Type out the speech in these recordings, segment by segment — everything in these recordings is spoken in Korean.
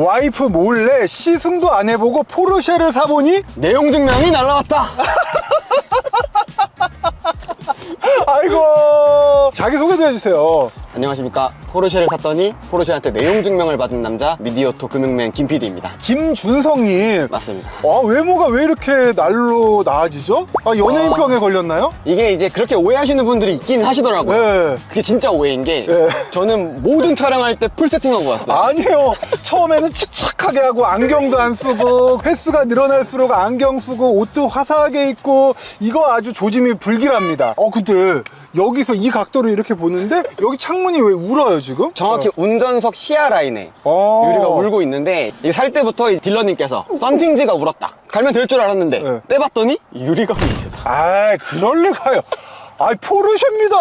와이프 몰래 시승도 안 해보고 포르쉐를 사보니 내용 증명이 날라왔다. 아이고 자기 소개 좀 해주세요 안녕하십니까. 포르쉐를 샀더니 포르쉐한테 내용 증명을 받은 남자 미디어토 금융맨 김 PD입니다. 김준성님 맞습니다. 아 외모가 왜 이렇게 날로 나아지죠? 아 연예인 병에 걸렸나요? 이게 이제 그렇게 오해하시는 분들이 있긴 하시더라고요. 네. 그게 진짜 오해인 게 네. 저는 모든 촬영할 때 풀 세팅하고 왔어요. 아니요 처음에는 칙칙하게 하고 안경도 안 쓰고 횟수가 늘어날수록 안경 쓰고 옷도 화사하게 입고 이거 아주 조짐이 불길합니다 어 근데 여기서 이 각도로 이렇게 보는데 여기 창문이 왜 울어요 지금? 정확히 운전석 시야 라인에 어. 유리가 울고 있는데 이게 살 때부터 이 딜러님께서 썬팅지가 울었다. 갈면 될 줄 알았는데 네. 떼봤더니 유리가 문제다. 아이 그럴 리가요 아이 포르쉐입니다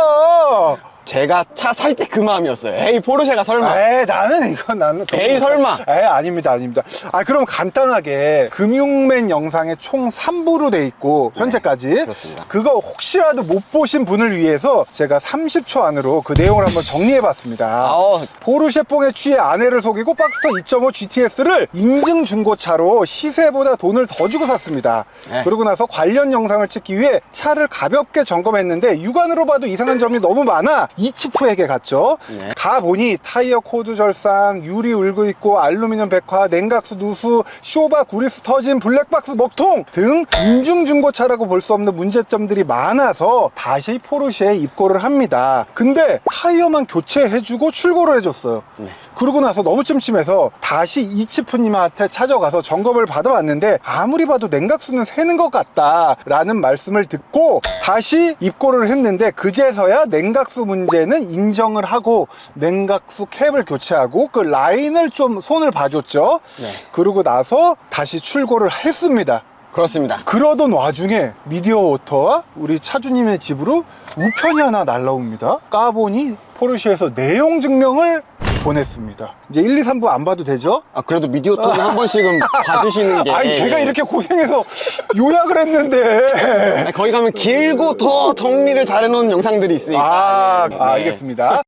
제가 차 살 때 그 마음이었어요. 에이 포르쉐가 설마. 에이 나는 이거 나는 돈- 에이, 설마. 에이 아닙니다 아닙니다 아 그럼 간단하게 금융맨 영상에 총 3부로 돼 있고 현재까지 네, 그렇습니다. 그거 혹시라도 못 보신 분을 위해서 제가 30초 안으로 그 내용을 한번 정리해 봤습니다 아우, 포르쉐 뽕에 취해 아내를 속이고 박스터 2.5 GTS를 인증 중고차로 시세보다 돈을 더 주고 샀습니다. 네. 그러고 나서 관련 영상을 찍기 위해 차를 가볍게 점검했는데 육안으로 봐도 이상한 점이 너무 많아 이치프에게 갔죠. 네. 가 보니 타이어 코드 절상, 유리 울고 있고 알루미늄 백화, 냉각수 누수, 쇼바 구리스 터진 블랙박스 먹통 등 인증 중고차라고 볼 수 없는 문제점들이 많아서 다시 포르쉐에 입고를 합니다. 근데 타이어만 교체해주고 출고를 해줬어요. 네. 그러고 나서 너무 찜찜해서 다시 이치프님한테 찾아가서 점검을 받아봤는데 아무리 봐도 냉각수는 새는 것 같다라는 말씀을 듣고 다시 입고를 했는데 그제서야 냉각수 문제 는 인정을 하고 냉각수 캡을 교체하고 그 라인을 좀 손을 봐줬죠. 네. 그러고 나서 다시 출고를 했습니다. 그렇습니다. 그러던 와중에 미디어 오터와 우리 차주님의 집으로 우편이 하나 날라옵니다. 까보니 포르쉐에서 내용 증명을 보냈습니다. 이제 1, 2, 3부 안 봐도 되죠? 아 그래도 미디어 톤한 번씩은 봐주시는 게. 아니 제가 이렇게 고생해서 요약을 했는데 아니, 거기 가면 길고 더 정리를 잘 해놓은 영상들이 있으니까. 아, 네, 아, 네. 알겠습니다.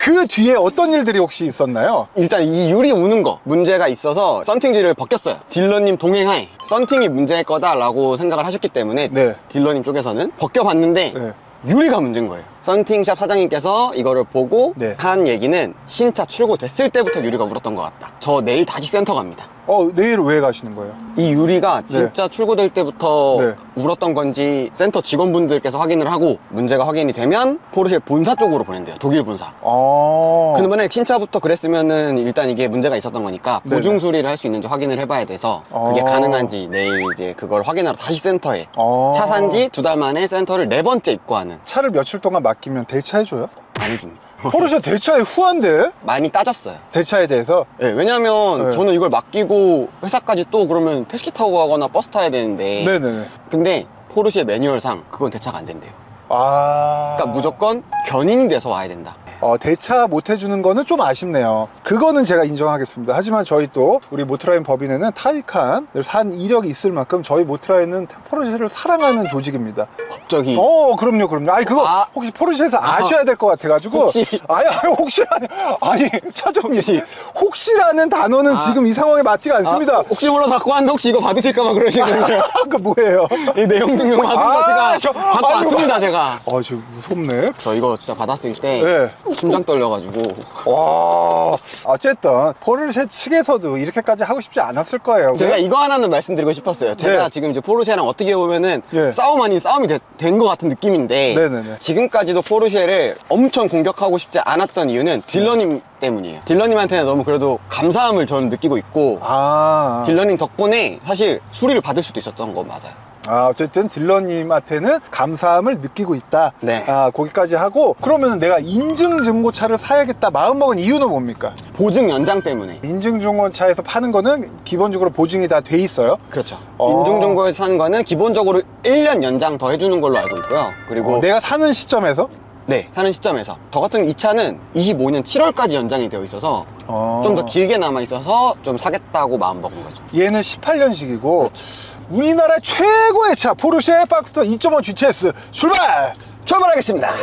그 뒤에 어떤 일들이 혹시 있었나요? 일단 이 유리 우는 거 문제가 있어서 썬팅지를 벗겼어요. 딜러님 동행하에 썬팅이 문제일 거다라고 생각을 하셨기 때문에 네. 딜러님 쪽에서는 벗겨봤는데 네. 유리가 문제인 거예요. 썬팅샵 사장님께서 이거를 보고 네. 한 얘기는 신차 출고됐을 때부터 유리가 울었던 것 같다. 저 내일 다시 센터 갑니다. 어, 내일 왜 가시는 거예요? 이 유리가 진짜 출고될 때부터 네. 울었던 건지 센터 직원분들께서 확인을 하고 문제가 확인이 되면 포르쉐 본사 쪽으로 보낸대요. 독일 본사. 어. 근데 만약에 신차부터 그랬으면은 일단 이게 문제가 있었던 거니까 네네. 보증 수리를 할 수 있는지 확인을 해봐야 돼서 그게 어. 가능한지 내일 이제 그걸 확인하러 다시 센터에 어. 차산지 두 달 만에 센터를 네 번째 입고하는 차를 며칠 동안 맡기면 대차해줘요? 안 해줍니다. 포르쉐 대차에 후한데? 많이 따졌어요. 대차에 대해서? 네, 왜냐면 네. 저는 이걸 맡기고 회사까지 또 그러면 택시 타고 가거나 버스 타야 되는데 네네네. 근데 포르쉐 매뉴얼상 그건 대차가 안 된대요. 아. 그러니까 무조건 견인이 돼서 와야 된다. 어, 대차 못 해주는 거는 좀 아쉽네요. 그거는 제가 인정하겠습니다. 하지만 저희 또 우리 모트라인 법인에는 타이칸을 산 이력이 있을 만큼 저희 모트라인은 포르쉐를 사랑하는 조직입니다. 갑자기 어, 그럼요, 그럼요. 아니 그거 아. 혹시 포르쉐에서 아셔야 될 것 같아가지고. 혹시. 아니, 아니 혹시라니. 아니 차정님 혹시. 혹시라는 단어는 아. 지금 이 상황에 맞지가 않습니다. 아, 혹시 몰라서 갖고 왔는데 혹시 이거 받으실까봐 그러시는 거예요? 그 뭐예요? 이 내용 증명 받은 아, 거 제가 저- 갖고 아이고. 왔습니다 제가 아, 저 무섭네. 저 이거 진짜 받았을 때 네. 심장 떨려가지고 와, 어쨌든 포르쉐 측에서도 이렇게까지 하고 싶지 않았을 거예요. 제가 이거 하나는 말씀드리고 싶었어요 제가 네. 지금 이제 포르쉐랑 어떻게 보면은 네. 싸움 아닌 싸움이 된 것 같은 느낌인데 네네네. 지금까지도 포르쉐를 엄청 공격하고 싶지 않았던 이유는 딜러님 때문이에요 딜러님한테는 너무 그래도 감사함을 저는 느끼고 있고 아, 딜러님 덕분에 사실 수리를 받을 수도 있었던 거 맞아요 아, 어쨌든 딜러님한테는 감사함을 느끼고 있다. 네. 아, 거기까지 하고 그러면 내가 인증 중고차를 사야겠다 마음먹은 이유는 뭡니까? 보증 연장 때문에 인증 중고차에서 파는 거는 기본적으로 보증이 다 돼 있어요. 그렇죠. 어. 인중정보에서 사는 거는 기본적으로 1년 연장 더 해주는 걸로 알고 있고요. 그리고 어, 내가 사는 시점에서 네 사는 시점에서 저 같은 이 차는 25년 7월까지 연장이 되어 있어서 어. 좀 더 길게 남아 있어서 좀 사겠다고 마음 먹은 거죠. 얘는 18년식이고 그렇죠. 우리나라 최고의 차 포르쉐 박스터 2.5 GTS 출발! 출발하겠습니다.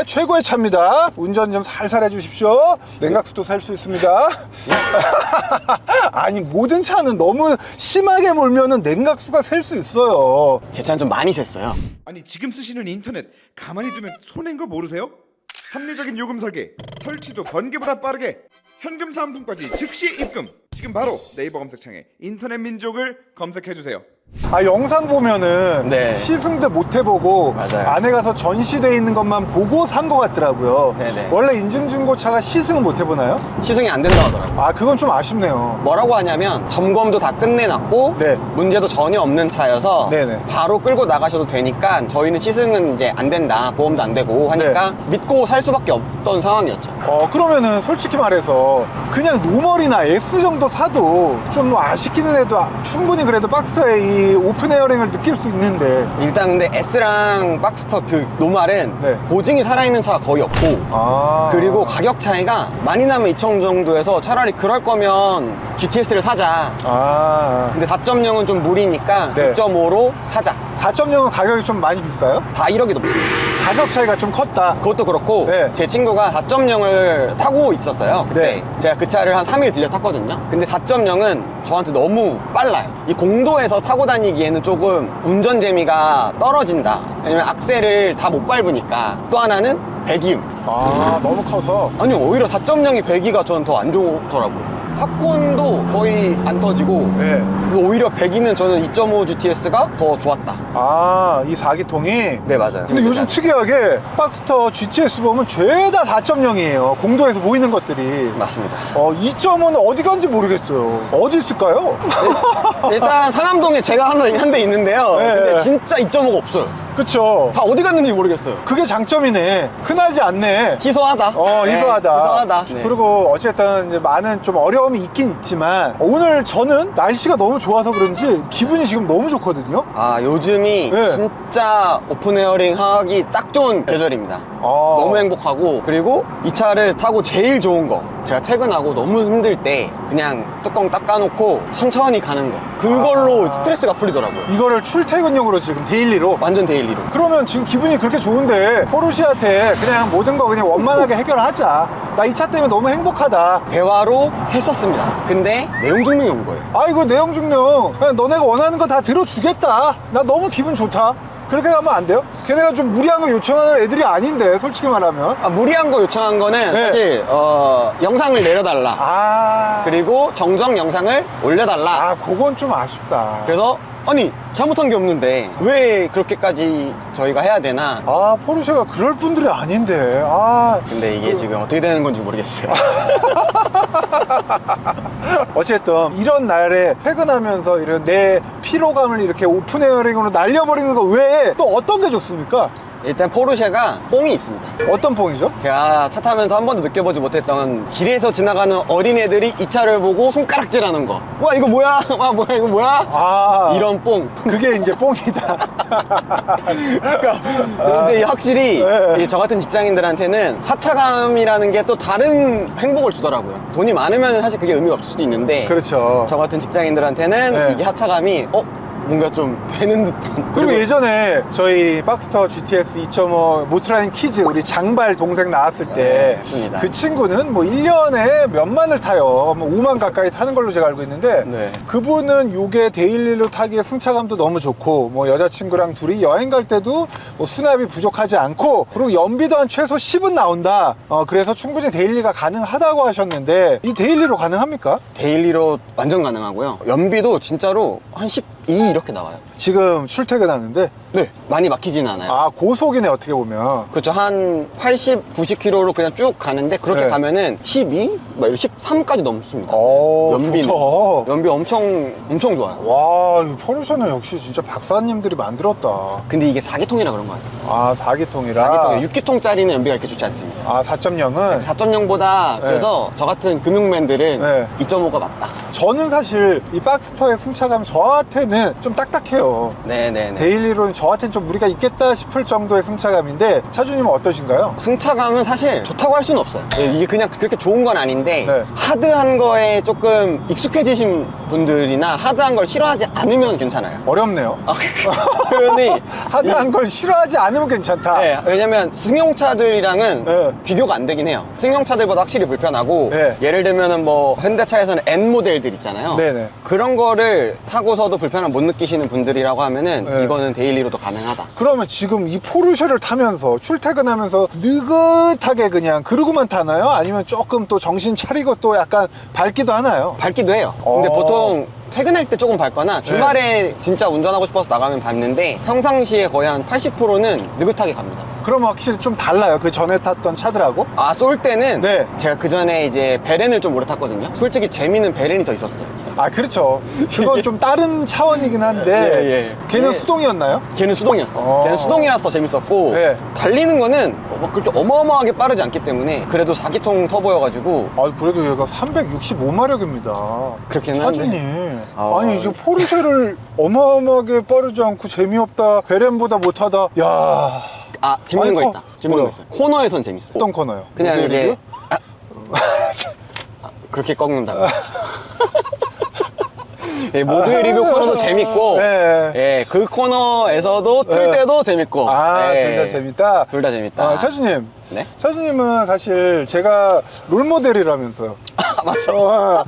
예, 최고의 차입니다. 운전 좀 살살 해주십시오. 냉각수도 살 수 있습니다. 아니, 모든 차는 너무 심하게 몰면은 냉각수가 셀 수 있어요. 제 차는 좀 많이 샜어요. 아니 지금 쓰시는 인터넷 가만히 두면 손해인 거 모르세요? 합리적인 요금 설계, 설치도 번개보다 빠르게 현금 사은품까지 즉시 입금. 지금 바로 네이버 검색창에 인터넷 민족을 검색해 주세요. 아, 영상 보면은 네. 시승도 못 해보고 맞아요. 안에 가서 전시돼 있는 것만 보고 산 것 같더라고요. 네네. 원래 인증중고차가 시승을 못 해보나요? 시승이 안 된다고 하더라고요. 아, 그건 좀 아쉽네요. 뭐라고 하냐면 점검도 다 끝내놨고 네. 문제도 전혀 없는 차여서 네네. 바로 끌고 나가셔도 되니까 저희는 시승은 이제 안 된다 보험도 안 되고 하니까 네. 믿고 살 수밖에 없던 상황이었죠 어 그러면은 솔직히 말해서 그냥 노멀이나 S 정도 사도 좀 뭐 아쉽기는 해도 충분히 그래도 박스터의 이 오픈 에어링을 느낄 수 있는데 일단 근데 S랑 박스터 그 노말은 네. 보증이 살아있는 차가 거의 없고 아 그리고 가격 차이가 많이 나면 2천 정도에서 차라리 그럴 거면 GTS를 사자 아 근데 4.0은 좀 무리니까 네. 2.5로 사자 4.0은 가격이 좀 많이 비싸요? 다 1억이 넘습니다 가격 차이가 좀 컸다. 그것도 그렇고 네. 제 친구가 4.0을 타고 있었어요 그때. 네. 제가 그 차를 한 3일 빌려 탔거든요. 근데 4.0은 저한테 너무 빨라요. 이 공도에서 타고 다니기에는 조금 운전 재미가 떨어진다. 왜냐면 악셀을 다 못 밟으니까. 또 하나는 배기음. 아 너무 커서? 아니요 오히려 4.0이 배기가 저는 더 안 좋더라고요 팝콘도 거의 안 터지고 네. 오히려 배기는 저는 2.5 GTS가 더 좋았다 아 이 4기통이 네 맞아요 근데 요즘 특이하게 박스터 GTS 보면 죄다 4.0이에요 공도에서 보이는 것들이 맞습니다 어 2.5는 어디 간지 모르겠어요 어디 있을까요? 일단 상암동에 제가 한대 있는데요. 네. 근데 진짜 2.5가 없어요. 그쵸 다 어디 갔는지 모르겠어요. 그게 장점이네 흔하지 않네 희소하다. 어, 네, 희소하다. 희소하다. 네. 그리고 어쨌든 이제 많은 좀 어려움이 있긴 있지만 오늘 저는 날씨가 너무 좋아서 그런지 기분이 지금 너무 좋거든요. 아 요즘이 네. 진짜 오픈에어링 하기 딱 좋은 계절입니다. 아. 너무 행복하고 그리고 이 차를 타고 제일 좋은 거 제가 퇴근하고 너무 힘들 때 그냥 뚜껑 닦아놓고 천천히 가는 거 그걸로 아. 스트레스가 풀리더라고요. 이거를 출퇴근용으로 지금 데일리로. 완전 데일리로. 그러면 지금 기분이 그렇게 좋은데 포르쉐한테 그냥 모든 거 그냥 원만하게 해결하자. 나 이 차 때문에 너무 행복하다. 대화로 했었습니다. 근데 내용 증명이 온 거예요. 아 이거 내용 증명 그냥 너네가 원하는 거 다 들어주겠다. 나 너무 기분 좋다. 그렇게 가면 안 돼요? 걔네가 좀 무리한 거 요청하는 애들이 아닌데 솔직히 말하면. 아, 무리한 거 요청한 거는 네. 사실 어, 영상을 내려달라. 아. 그리고 정정 영상을 올려달라. 아, 그건 좀 아쉽다. 그래서 아니 잘못한 게 없는데 왜 그렇게까지 저희가 해야 되나? 아, 포르쉐가 그럴 분들이 아닌데. 아. 근데 이게 그- 지금 어떻게 되는 건지 모르겠어요. 어쨌든 이런 날에 퇴근하면서 이런 내 피로감을 이렇게 오픈 에어링으로 날려버리는 거 외에 또 어떤 게 좋습니까? 일단 포르쉐가 뽕이 있습니다. 어떤 뽕이죠? 제가 차 타면서 한 번도 느껴보지 못했던 길에서 지나가는 어린애들이 이 차를 보고 손가락질하는 거. 와 이거 뭐야? 와 뭐야 이거 뭐야? 아. 이런 뽕. 그게 이제 뽕이다. 근데 확실히 네. 이저 같은 직장인들한테는 하차감이라는 게 또 다른 행복을 주더라고요. 돈이 많으면 사실 그게 의미가 없을 수도 있는데 그렇죠. 저 같은 직장인들한테는 네. 이게 하차감이 어 뭔가 좀 되는 듯한. 그리고 예전에 저희 박스터 GTS 2.5 모트라인 키즈 우리 장발 동생 나왔을 네, 때 맞습니다. 그 친구는 뭐 1년에 몇만을 타요. 뭐 5만 가까이 타는 걸로 제가 알고 있는데 네. 그분은 요게 데일리로 타기에 승차감도 너무 좋고 뭐 여자친구랑 둘이 여행 갈 때도 뭐 수납이 부족하지 않고 그리고 연비도 한 최소 10은 나온다. 어, 그래서 충분히 데일리가 가능하다고 하셨는데 이 데일리로 가능합니까? 데일리로 완전 가능하고요. 연비도 진짜로 한12 이렇게 나와요. 지금 출퇴근하는데 네. 많이 막히진 않아요. 아 고속이네 어떻게 보면 그렇죠. 한 80, 90km로 그냥 쭉 가는데 그렇게 네. 가면은 12, 막 13까지 넘습니다. 오, 연비는. 좋다. 연비 엄청 엄청 좋아요. 와, 이 포르쉐는 역시 진짜 박사님들이 만들었다. 근데 이게 4기통이라 그런 것 같아요. 아, 4기통이라. 4기통, 6기통짜리는 연비가 이렇게 좋지 않습니다. 아, 4.0은 4.0보다 네. 그래서 저 같은 금융맨들은 네. 2.5가 맞다. 저는 사실 이 박스터의 승차감 저한테 는좀 딱딱해요. 네네네. 데일리로는 저한테는 좀 무리가 있겠다 싶을 정도의 승차감인데 차주님은 어떠신가요? 승차감은 사실 좋다고 할 수는 없어요. 예, 이게 그냥 그렇게 좋은 건 아닌데 네. 하드한 거에 조금 익숙해지신 분들이나 하드한 걸 싫어하지 않으면 괜찮아요. 어렵네요. 아, 표현이 하드한 걸 싫어하지 않으면 괜찮다. 네, 왜냐면 승용차들이랑은 네. 비교가 안 되긴 해요. 승용차들보다 확실히 불편하고 네. 예를 들면은 뭐 현대차에서는 N 모델들 있잖아요. 네네. 그런 거를 타고서도 불편 함 못 느끼시는 분들이라고 하면은 네. 이거는 데일리로도 가능하다. 그러면 지금 이 포르쉐를 타면서 출퇴근하면서 느긋하게 그냥 그러고만 타나요? 아니면 조금 또 정신 차리고 또 약간 밝기도 하나요? 밝기도 해요. 근데 어. 보통 퇴근할 때 조금 밝거나 주말에 진짜 운전하고 싶어서 나가면 밝는데 평상시에 거의 한 80%는 느긋하게 갑니다. 그러면 확실히 좀 달라요. 그 전에 탔던 차들하고? 아, 쏠 때는 네. 제가 그 전에 이제 베렌을 좀 오래 탔거든요. 솔직히 재미는 베렌이 더 있었어요. 아 그렇죠. 그건 좀 다른 차원이긴 한데 예, 예. 걔는 예. 수동이었나요? 걔는 수동이었어. 어. 걔는 수동이라서 더 재밌었고 네. 달리는 거는 막 그렇게 어마어마하게 빠르지 않기 때문에 그래도 4기통 터보여가지고 아 그래도 얘가 365마력입니다. 그렇긴 한데. 차준이 아. 아니 이제 포르쉐를 어마어마하게 빠르지 않고 재미없다 베렌보다 못하다 야 아 재밌는 아니, 거 코- 있다. 재밌는 뭐야? 거 있어요. 코너에선 재밌어. 어떤 코너요? 그냥 모델이요? 이제 아, 아, 그렇게 꺾는다고. 예, 모드 리뷰 코너도 재밌고, 네. 예, 그 코너에서도 틀 네. 때도 재밌고. 아, 예. 둘 다 재밌다. 둘다 재밌다. 아, 차주님. 네? 차주님은 사실 제가 롤모델이라면서요. 아, 맞아. 어,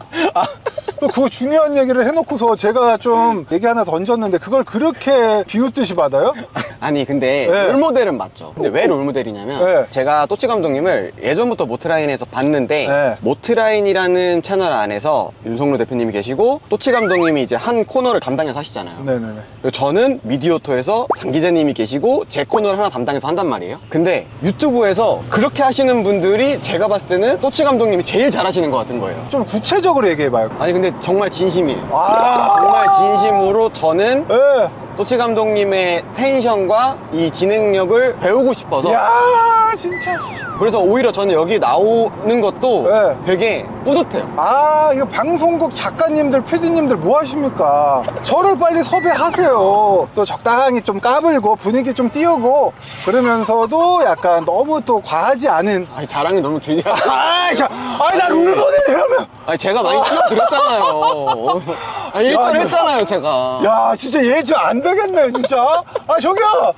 또 그거 중요한 얘기를 해놓고서 제가 좀 얘기 하나 던졌는데 그걸 그렇게 비웃듯이 받아요? 아니 근데 네. 롤모델은 맞죠. 근데 왜 롤모델이냐면 네. 제가 또치 감독님을 예전부터 모트라인에서 봤는데 네. 모트라인이라는 채널 안에서 윤성로 대표님이 계시고 또치 감독님이 이제 한 코너를 담당해서 하시잖아요. 네네네. 그리고 저는 미디오토에서 장 기자님이 계시고 제 코너를 하나 담당해서 한단 말이에요. 근데 유튜브에서 그렇게 하시는 분들이 제가 봤을 때는 또치 감독님이 제일 잘하시는 것 같은 거예요. 좀 구체적으로 얘기해봐요. 아니 근데 정말 진심이에요. 아, 정말 진심으로 저는 예. 또치 감독님의 텐션과 이 진행력을 배우고 싶어서 야 진짜. 씨. 그래서 오히려 저는 여기 나오는 것도 네. 되게 뿌듯해요. 아, 이거 방송국 작가님들, PD님들 뭐 하십니까? 저를 빨리 섭외하세요. 또 적당히 좀 까불고 분위기 좀 띄우고 그러면서도 약간 너무 또 과하지 않은. 아니 자랑이 너무 길게 하죠. 아, 자, 아니 나 롤모델이라면. 아니 제가 많이 띄워드렸잖아요. 일절 이거- 했잖아요 제가. 야, 진짜 얘저안 되겠네, 진짜. 아, 저기요.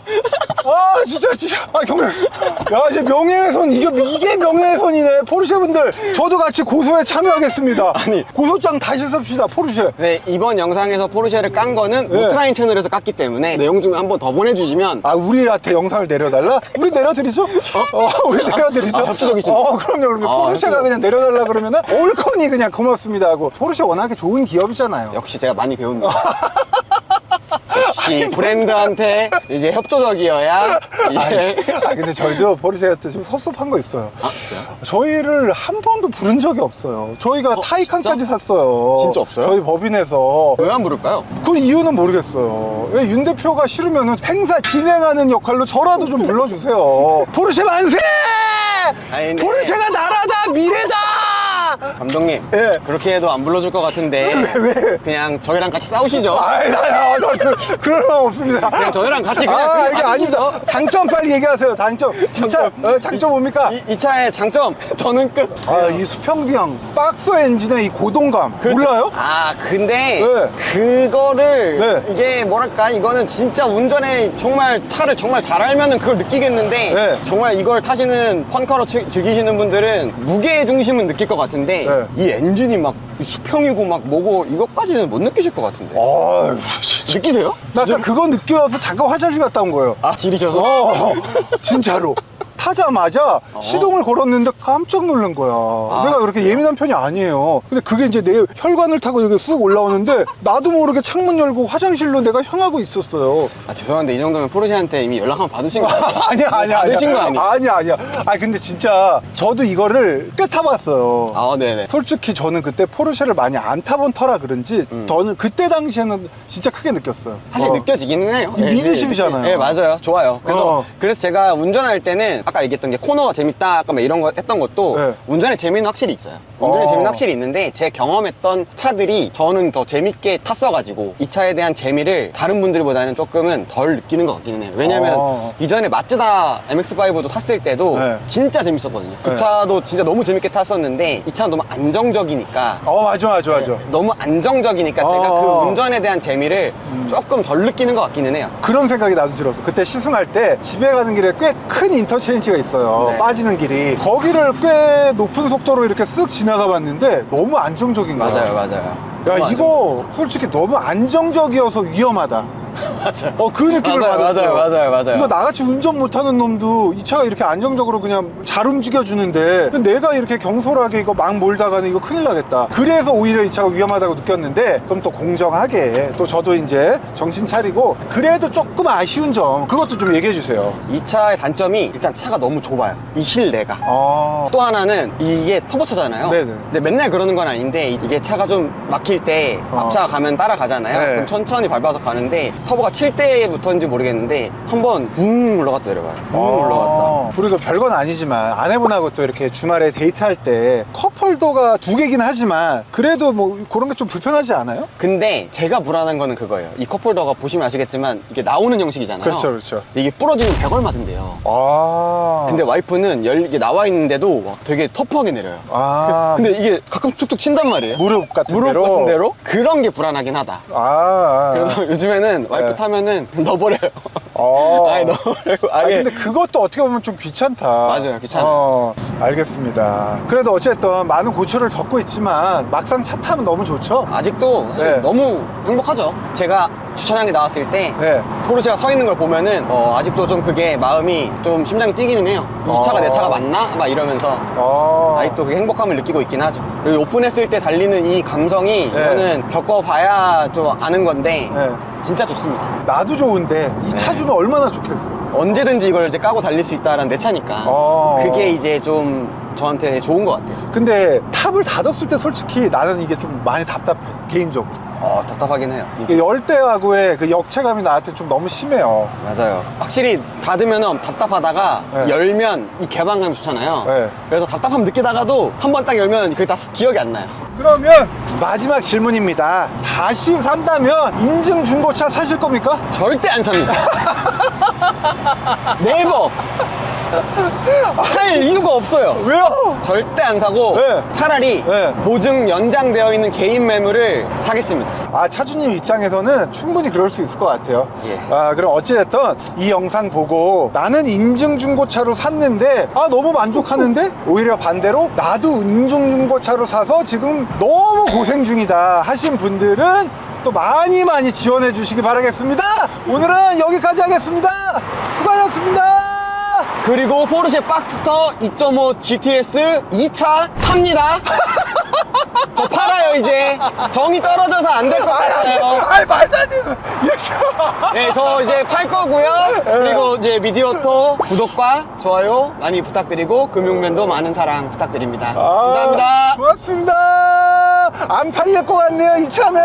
아, 진짜, 진짜. 아, 경례. 야, 이제 명예훼손, 이게, 이게 명예훼손이네. 포르쉐 분들, 저도 같이 고소에 참여하겠습니다. 아니. 고소장 다시 섭시다, 포르쉐. 네 이번 영상에서 포르쉐를 깐 거는 네. 모트라인 채널에서 깠기 때문에 내용 좀 한 번 더 보내주시면 아, 우리한테 영상을 내려달라? 우리 내려드리죠? 어, 우리 내려드리죠? 아, 협조적이시네. 어, 그럼요, 그럼요. 아, 포르쉐가. 그냥 내려달라 그러면은, 올커니 그냥 고맙습니다 하고. 포르쉐 워낙에 좋은 기업이잖아요. 역시 제가 많이 배웁니다. 역시 브랜드한테 이제 협조적이어야 이게 아, 근데 저희도 포르쉐한테 좀 섭섭한 거 있어요. 아 진짜요? 저희를 한 번도 부른 적이 없어요. 저희가 어, 타이칸까지 진짜? 샀어요. 진짜 없어요? 저희 법인에서. 왜 안 부를까요? 그 이유는 모르겠어요. 왜 윤 대표가 싫으면 행사 진행하는 역할로 저라도 좀 불러주세요. 포르쉐 만세! 아니, 근데- 포르쉐가 나라다! 미래다! 감독님 예. 그렇게 해도 안 불러줄 것 같은데 왜? 그냥 저희랑 같이 싸우시죠. 아이, 나, 나, 그, 그럴 마음 없습니다. 그냥 저희랑 같이 그냥 아, 이게. 아니다. 장점 빨리 얘기하세요. 장점. 진짜, 어, 장점 뭡니까? 이, 이 차의 장점 저는 끝. 아, 이 수평기형 박스 엔진의 이 고동감. 그렇죠. 몰라요? 아 근데 네. 그거를 네. 이게 뭐랄까 이거는 진짜 운전에 정말 차를 정말 잘 알면은 그걸 느끼겠는데 네. 정말 이걸 타시는 펀카로 즐- 즐기시는 분들은 무게 중심은 느낄 것 같은데 네. 이 엔진이 막이 수평이고 막 뭐고 이것까지는 못 느끼실 것 같은데 아유, 진짜. 느끼세요? 나 아까 그거 느껴서 잠깐 화장실 갔다 온 거예요. 아 지리셔서? 어, 진짜로. 타자마자 시동을 걸었는데 깜짝 놀란 거야. 아, 내가 그렇게 예민한 편이 아니에요. 근데 그게 이제 내 혈관을 타고 여기 쑥 올라오는데 나도 모르게 창문 열고 화장실로 내가 향하고 있었어요. 아 죄송한데 이 정도면 포르쉐한테 이미 연락 한번 받으신 거 아니에요? 아니야, 아니야. 받으신 거 아니야. 아니에요? 아니야, 아니야. 아, 근데 진짜 저도 이거를 꽤 타봤어요. 아 네네 솔직히 저는 그때 포르쉐를 많이 안 타본 터라 그런지 음. 저는 그때 당시에는 진짜 크게 느꼈어요. 사실 어. 느껴지기는 해요. 이 미드십이잖아요. 네, 맞아요. 좋아요. 그래서 어. 그래서 제가 운전할 때는 아까 아까 얘기했던 게 코너가 재밌다 아까 막 이런 거 했던 것도 네. 운전의 재미는 확실히 있어요. 운전의 어. 재미는 확실히 있는데 제 경험했던 차들이 저는 더 재밌게 탔어가지고 이 차에 대한 재미를 다른 분들보다는 조금은 덜 느끼는 것 같기는 해요. 왜냐면 어. 이전에 마츠다 MX-5도 탔을 때도 네. 진짜 재밌었거든요. 그 네. 차도 진짜 너무 재밌게 탔었는데 이 차는 너무 안정적이니까 어 맞아 맞아 맞아. 너무 안정적이니까 제가 어. 그 운전에 대한 재미를 조금 덜 느끼는 것 같기는 해요. 그런 생각이 나도 들었어. 그때 시승할 때 집에 가는 길에 꽤 큰 인터체인 지가 있어요. 네. 빠지는 길이. 거기를 꽤 높은 속도로 이렇게 쓱 지나가 봤는데 너무 안정적인 거야. 맞아요, 맞아요. 야, 너무 이거 솔직히 너무 안정적이어서 위험하다. 맞아요. 어, 그 느낌을 맞아요, 받았어요. 맞아요, 맞아요, 맞아요. 이거 나같이 운전 못하는 놈도 이 차가 이렇게 안정적으로 그냥 잘 움직여주는데 내가 이렇게 경솔하게 이거 막 몰다가는 이거 큰일 나겠다. 그래서 오히려 이 차가 위험하다고 느꼈는데 그럼 또 공정하게 또 저도 이제 정신 차리고 그래도 조금 아쉬운 점 그것도 좀 얘기해 주세요. 이 차의 단점이 일단 차가 너무 좁아요. 이 실내가. 어, 또 하나는 이게 터보차잖아요. 네네. 근데 맨날 그러는 건 아닌데 이게 차가 좀 막힐 때 어. 앞차가 가면 따라가잖아요. 네. 그럼 천천히 밟아서 가는데 터보가 칠 때부터인지 모르겠는데 한번 붕 올라갔다 내려가요. 붕 올라갔다. 어, 그리고 별건 아니지만 아내분하고 또 이렇게 주말에 데이트할 때 컵홀더가 두 개긴 하지만 그래도 뭐 그런 게 좀 불편하지 않아요? 근데 제가 불안한 거는 그거예요. 이 컵홀더가 보시면 아시겠지만 이게 나오는 형식이잖아요. 그렇죠, 그렇죠. 이게 부러지면 100얼 맞은대요. 아. 근데 와이프는 열, 이게 나와 있는데도 막 되게 터프하게 내려요. 아. 근데 이게 가끔 툭툭 친단 말이에요. 무릎 같은 무릎 데로? 같은 데로? 그런 게 불안하긴 하다. 아. 아. 그래서 요즘에는 와이프 네. 타면은 넣어버려요. 어. 아예 넣어버리고 아 아예 근데 그것도 어떻게 보면 좀 귀찮다. 맞아요, 귀찮아요. 어, 알겠습니다. 그래도 어쨌든 많은 고초를 겪고 있지만 막상 차 타면 너무 좋죠. 아직도 사실 네. 너무 행복하죠. 제가 주차장에 나왔을 때 네. 포르쉐가 서 있는 걸 보면은 어, 아직도 좀 그게 마음이 좀 심장이 뛰기는 해요. 이 어. 차가 내 차가 맞나? 막 이러면서 어. 아직도 그 행복함을 느끼고 있긴 하죠. 그리고 오픈했을 때 달리는 이 감성이 네. 이거는 겪어봐야 좀 아는 건데 네. 진짜 좋습니다. 나도 좋은데 이차 네. 주면 얼마나 좋겠어. 언제든지 이걸 이제 까고 달릴 수 있다는 내 차니까 어. 그게 이제 좀 저한테 좋은 것 같아요. 근데 탑을 닫았을 때 솔직히 나는 이게 좀 많이 답답해 개인적으로. 어, 답답하긴 해요. 이게 열대하고의 그 역체감이 나한테 좀 너무 심해요. 맞아요. 확실히 닫으면 답답하다가 네. 열면 이 개방감이 좋잖아요. 네. 그래서 답답함 느끼다가도 한 번 딱 열면 그게 다 기억이 안 나요. 그러면 마지막 질문입니다. 다시 산다면 인증 중고차 사실 겁니까? 절대 안 삽니다. 네버! 살 이유가 없어요. 왜요? 절대 안 사고 네. 차라리 네. 보증 연장되어 있는 개인 매물을 사겠습니다. 아 차주님 입장에서는 충분히 그럴 수 있을 것 같아요. 예. 아 그럼 어찌됐든 이 영상 보고 나는 인증 중고차로 샀는데 아 너무 만족하는데 오히려 반대로 나도 인증 중고차로 사서 지금 너무 고생 중이다 하신 분들은 또 많이 많이 지원해 주시기 바라겠습니다. 오늘은 여기까지 하겠습니다. 수고하셨습니다. 그리고 포르쉐 박스터 2.5 GTS 2차 팝니다. 저 팔아요 이제. 정이 떨어져서 안 될 것 같아요. 아이 말도 안 되는. 네, 저 이제 팔 거고요. 그리고 이제 미디어토 구독과 좋아요 많이 부탁드리고 금융면도 많은 사랑 부탁드립니다. 아, 감사합니다. 고맙습니다. 안 팔릴 것 같네요, 이 차는.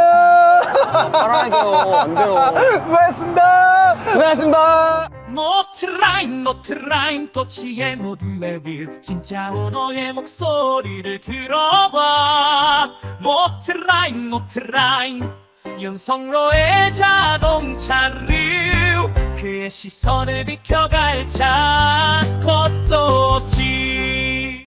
팔아야 돼요. 안 돼요. 수고하셨습니다. 고생하셨습니다. 노트라인 노트라인 터치의 모든 레뷰 진짜 너의 목소리를 들어봐. 노트라인 노트라인. 연성로의 자동차 리뷰 그의 시선을 비켜갈 자 것도 없지